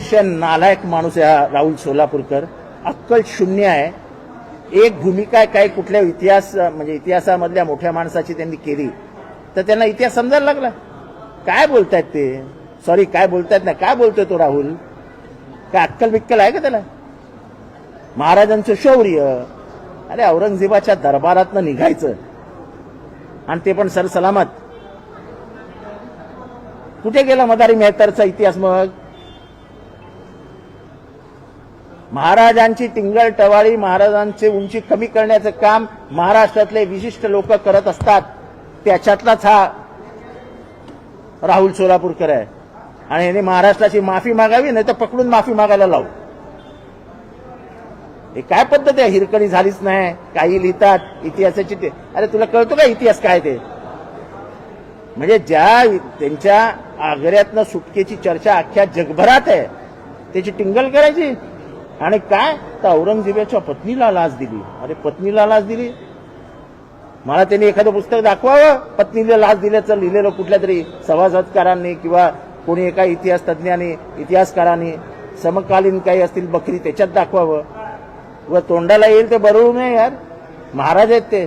अतिशय नालायक माणूस आहे हा राहुल सोलापूरकर. अक्कल शून्य आहे. एक भूमिका काय कुठल्या इतिहास म्हणजे इतिहासामधल्या मोठ्या माणसाची त्यांनी केली. तर त्यांना इतिहास समजायला लागला. काय बोलतायत ते? सॉरी काय बोलतायत ना काय बोलतोय तो राहुल? काय अक्कल बिक्कल आहे का त्याला? महाराजांचं शौर्य. अरे औरंगजेबाच्या दरबारातनं निघायचं. आणि ते पण सरसलामत. कुठे गेला मदारी मेहतरचा इतिहास मग? महाराजांची टिंगल टवाळी महाराजांची उंची कमी करण्याचं काम महाराष्ट्रातले विशिष्ट लोक करत असतात. त्याच्यातलाच हा राहुल सोलापूरकर आहे. आणि याने महाराष्ट्राची माफी मागावी नाही तर पकडून माफी मागायला लावू. हे काय पद्धत आहे? हिरकणी झालीच नाही. काही लिहितात इतिहासाची ते अरे तुला कळतो का इतिहास काय ते? म्हणजे ज्या त्यांच्या आग्र्यातनं सुटकेची चर्चा अख्ख्या जगभरात आहे त्याची टिंगल करायची? आणि काय? तर औरंगजेबाच्या पत्नीला लाच दिली. अरे पत्नीला लाच दिली? मला त्यांनी एखादं पुस्तक दाखवावं? पत्नीला लाच दिल्याचं लिहिलेलं कुठल्या तरी सभासदकारांनी किंवा कोणी एका इतिहास तज्ज्ञांनी इतिहासकारांनी समकालीन काही असतील बकरी त्याच्यात दाखवावं? व तोंडाला येईल ते बरोबर नाही यार. महाराज आहेत ते.